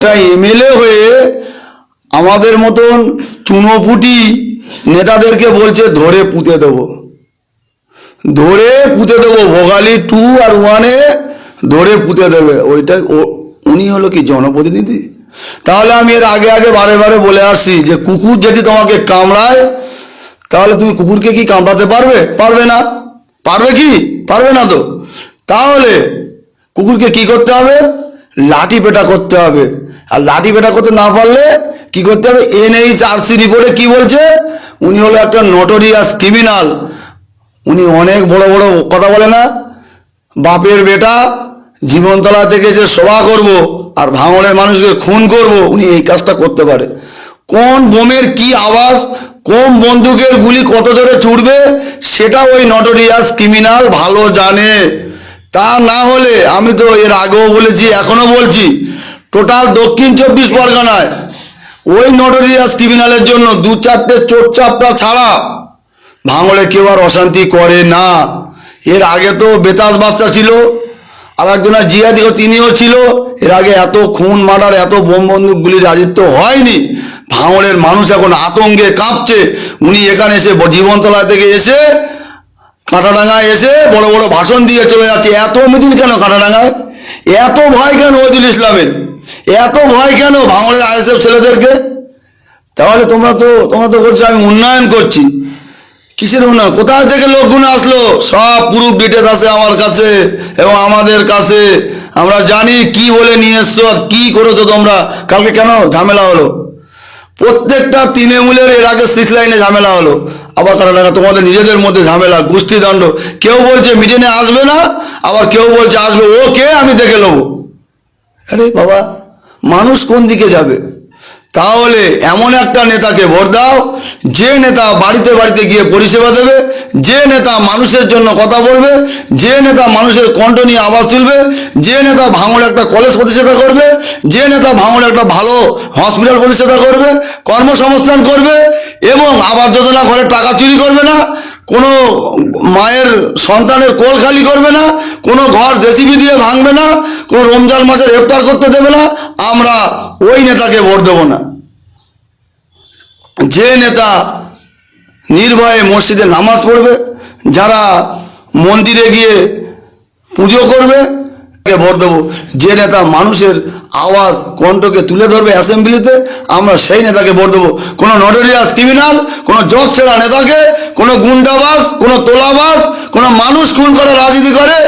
একটা এমএলএ হয়ে আমাদের মতন চুনোপুটি নেতাদেরকে বলছে, ধরে পুঁতে দেব। ধরে পুঁতে দেব, ভোগালী টু আর ওয়ানে ধরে পুঁতে দেবে। ওইটা উনি হলো কি জনপ্রতিনিধি? তাহলে আমি এর আগে আগে বারে বারে বলে আসছি যে, কুকুর যদি তোমাকে কামড়ায়, তাহলে তুমি কুকুরকে কি কামড়াতে পারবে? পারবে না। পারবে কি? পারবে না তো। তাহলে কুকুরকে কি করতে হবে? লাঠি পেটা করতে হবে। আর লাঠি পেটা করতে না পারলে কি করতে হবে? এনএইচ আরসি রিপোর্টে কি বলছে? উনি হলো একটা নটোরিয়াস ক্রিমিনাল উনি অনেক বড় বড় কথা বলে না। বাপের বেটা জীবনতলা থেকে এসে সভা করব আর ভাঙড়ের মানুষকে খুন করব, উনি এই কাজটা করতে পারে। কোন বোমের কি আওয়াজ, কোন বন্দুকের গুলি কত জোরে ছুটবে সেটা ওই নটোরিয়াস ক্রিমিনাল ভালো জানে। তা না হলে আমি তো এর আগেও বলেছি এখনও বলছি টোটাল দক্ষিণ চব্বিশ পরগনায়। ওই নটোরিয়াস ক্রিমিনালের জন্য দু চারটে চোট চাপড়া ছাড়া ভাঙড়ে কেউ আর অশান্তি করে না। এর আগে তো বেতাস বাসটা ছিল আর একজনের জিয়াদি তিনিও ছিল। এর আগে এত খুন, মার্ডার, এত বোম বন্দুকগুলি রাজিত্ব হয়নি। ভাঙড়ের মানুষ এখন আতঙ্কে কাঁপছে। উনি এখানে এসে জীবনতলা থেকে এসে কাঁটাডাঙ্গায় এসে বড় বড় ভাষণ দিয়ে চলে যাচ্ছে। এত মিটিং কেন কাঁটাডাঙ্গায়? এত ভয় কেন ওইদুল ইসলামের? এত ভয় কেন ভাঙড়ের আইএসএফ ছেলেদেরকে? তাহলে তোমরা তো তোমরা তো বলছো আমি উন্নয়ন করছি। কিসের উন্নয়ন? কোথায় থেকে লোকগুলো আসলো? সব পুরো ডিটেলস আছে আমার কাছে এবং আমাদের কাছে। আমরা জানি কি বলে নিয়ে এসছো আর কি করেছ তোমরা। কালকে কেন ঝামেলা হলো? প্রত্যেকটা তৃণমূলের এর আগে সিক্স লাইনে ঝামেলা হলো। আবার কারণ তোমাদের নিজেদের মধ্যে ঝামেলা, গোষ্ঠীদণ্ড। কেউ বলছে মিটিংয়ে আসবে না, আবার কেউ বলছে আসবে ও কে আমি দেখে নেব। আরে বাবা মানুষ কোন দিকে যাবে? তাহলে এমন একটা নেতাকে ভোট দাও, যে নেতা বাড়িতে বাড়িতে গিয়ে পরিষেবা দেবে, যে নেতা মানুষের জন্য কথা বলবে, যে নেতা মানুষের কণ্ঠ নিয়ে আওয়াজ তুলবে, যে নেতা ভাঙড়ে একটা কলেজ প্রতিষ্ঠাতা করবে, যে নেতা ভাঙড়ে একটা ভালো হসপিটাল প্রতিষ্ঠাতা করবে, কর্মসংস্থান করবে এবং আবাস যোজনা ঘরে টাকা চুরি করবে না, কোনো মায়ের সন্তানের কোল খালি করবে না, কোনো ঘর জেসিবি দিয়ে ভাঙবে না, কোনো রমজান মাসের ইফতার করতে দেবে না, আমরা ওই নেতাকে ভোট দেবো না। যে নেতা নির্ভয়ে মসজিদে নামাজ পড়বে, যারা মন্দিরে গিয়ে পুজো করবে, তাকে ভোট দেবো। যে নেতা মানুষের আওয়াজ, কণ্ঠকে তুলে ধরবে অ্যাসেম্বলিতে, আমরা সেই নেতাকে ভোট দেবো। কোনো নডরিয়াস ক্রিমিনাল, কোনো জজ ছেড়া নেতাকে, কোনো গুন্ডাবাস কোনো তোলাবাস কোনো মানুষ খুন করে রাজনীতি করে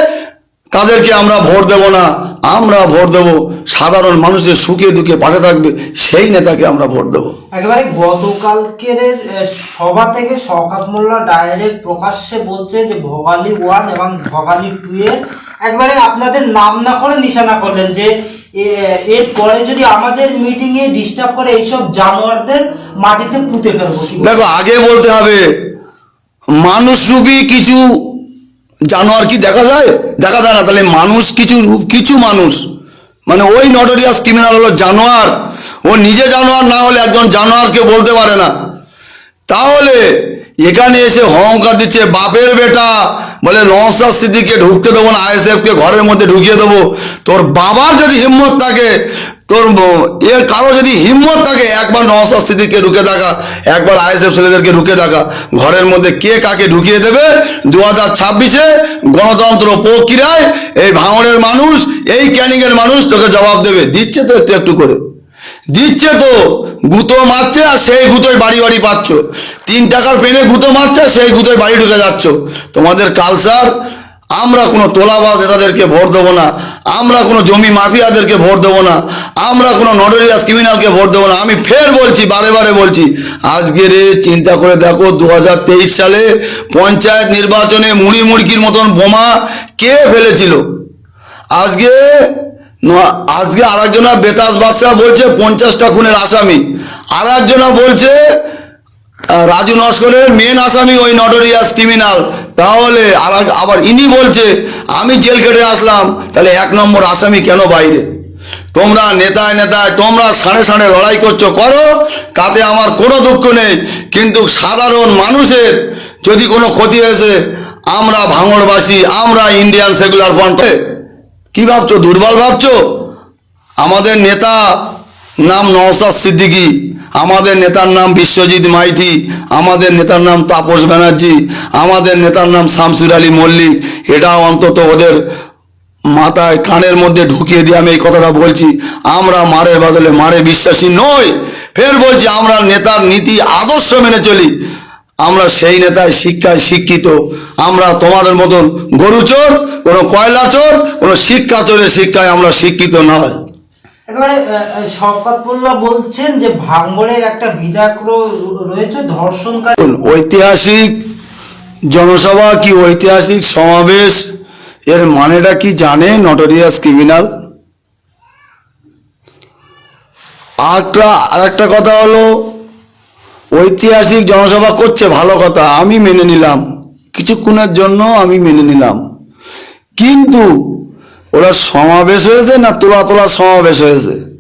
তাদেরকে আমরা ভোট দেব না আমরা ভোট দেব। সাধারণ মানুষের সুখে দুঃখে পাশে থাকবে সেই নেতাকে আমরা ভোট দেবো। একেবারে গতকালকের সভা থেকে শওকাত মোল্লা ডাইরেক্ট প্রকাশ্যে বলছে যে ভোগালী ওয়ান এবং ভোগালী টু এর একবারে আপনাদের নাম না করে নিশানা করলেন যে এ- এর পরে যদি আমাদের মিটিং এ ডিস্টার্ব করে এইসব জানোয়ারদের মাটিতে পুঁতে ফেলব দেখো আগে বলতে হবে মানুষ মানুষরূপী কিছু জানোয়ার কি দেখা যায়? দেখা যায় না। তাহলে মানুষ কিছু কিছু মানুষ মানে ওই নটোরিয়াস ক্রিমিনাল হলো জানোয়ার। ও নিজে জানোয়ার না হলে একজন জানোয়ারকে বলতে পারে না। তাহলে এখানে এসে হংকার দিচ্ছে, বাপের বেটা। বলে নওসাদ সিদ্দিককে ঢুকতে দেবো না, আইএসএফকে ঘরের মধ্যে ঢুকিয়ে দেবো। তোর বাবার যদি হিম্মত থাকে, তোর এর কারও যদি হিম্মত থাকে, একবার নওসাদ সিদ্দিককে ঢুকে থাকা একবার আইএসএফ ছেলেদেরকে ঢুকে থাকা ঘরের মধ্যে কে কাকে ঢুকিয়ে দেবে দু হাজার ছাব্বিশে গণতন্ত্র প্রক্রিয়ায় এই ভাঙড়ের মানুষ, এই ক্যানিংয়ের মানুষ তোকে জবাব দেবে। দিচ্ছে তো একটু একটু করে। দিচ্ছে তো, গুঁতো মারছে আর সেই গুঁতোয় বাড়ি বাড়ি পাচ্ছ। তিন টাকার পেনে গুঁতো মারছে সেই গুঁতোয় বাড়ি ঢুকে যাচ্ছ। তোমাদের কালচার আমরা কোনো তোলাবাজ নেতাদেরকে ভোট দেবো না। আমরা কোনো জমি মাফিয়াদেরকে ভোট দেবো না। আমরা কোনো নডরিয়াস ক্রিমিনালকে ভোট দেবো না। আমি ফের বলছি, বারে বারে বলছি, আজকের এ চিন্তা করে দেখো দু হাজার তেইশ সালে পঞ্চায়েত নির্বাচনে মুড়ি মুড়কির মতন বোমা কে ফেলেছিল? আজকে আজকে আর একজনা বেতাস বাদশাহ বলছে, পঞ্চাশটা খুনের আসামি। আর একজনা বলছে রাজু নস্করের মেন আসামি ওই নটোরিয়াস ক্রিমিনাল তাহলে আর আবার ইনি বলছে, আমি জেল খেটে আসলাম, তাহলে এক নম্বর আসামি কেন বাইরে? তোমরা নেতায় নেতায়, তোমরা সাড়ে সাড়ে লড়াই করছ, করো, তাতে আমার কোনো দুঃখ নেই। কিন্তু সাধারণ মানুষের যদি কোনো ক্ষতি হয়েছে, আমরা ভাঙড়বাসী, আমরা ইন্ডিয়ান সেকুলার ফ্রন্ট কি ভাবছ? দুর্বল ভাবছ? আমাদের নেতা নাম নওসাদ সিদ্দিকী, আমাদের নেতার নাম বিশ্বজিৎ মাইতি, আমাদের নেতার নাম তাপস ব্যানার্জি, আমাদের নেতার নাম শামসুর আলী মল্লিক। এটা অন্তত ওদের মাথায়, কানের মধ্যে ঢুকিয়ে দিয়ে আমি এই কথাটা বলছি। আমরা মারের বদলে মারে বিশ্বাসী নই। ফের বলছি, আমরা নেতার নীতি আদর্শ মেনে চলি। আমরা সেই নেতায় শিক্ষায় শিক্ষিত। আমরা তোমাদের মতন গরু চোর কোনো কয়লা চোর কোনো শিক্ষা চোরের শিক্ষায় আমরা শিক্ষিত নয়। একেবারে বলছেন যে ভাঙড়ের একটা বিধায়ক র- রয়েছে ধর্ষণকারী। ঐতিহাসিক জনসভা কি ঐতিহাসিক সমাবেশ? এর মানেটা কি জানে নটোরিয়াস ক্রিমিনাল আরেকটা আরেকটা কথা হলো ঐতিহাসিক জনসভা করছে, ভালো কথা, আমি মেনে নিলাম। কিছুক্ষণের জন্য আমি মেনে নিলাম। কিন্তু ওরা সমাবেশ হয়েছে না তোলা তোলার সমাবেশ হয়েছে?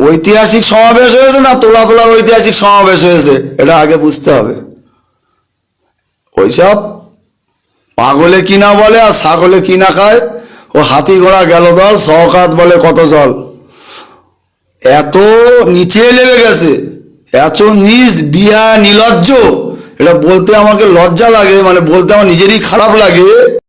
ঐতিহাসিক সমাবেশ হয়েছে না তোলা তোলার ঐতিহাসিক সমাবেশ হয়েছে? এটা আগে বুঝতে হবে। ওইসব পাগলে কিনা বলে আর ছাগলে কিনা খায়, ও হাতি ঘোড়া গেল দল সহকাত বলে কত জল এত নিচে লেগে গেছে। এত নিজ বিয়া, নিলজ্জ। এটা বলতে আমাকে লজ্জা লাগে মানে বলতে আমার নিজেরই খারাপ লাগে।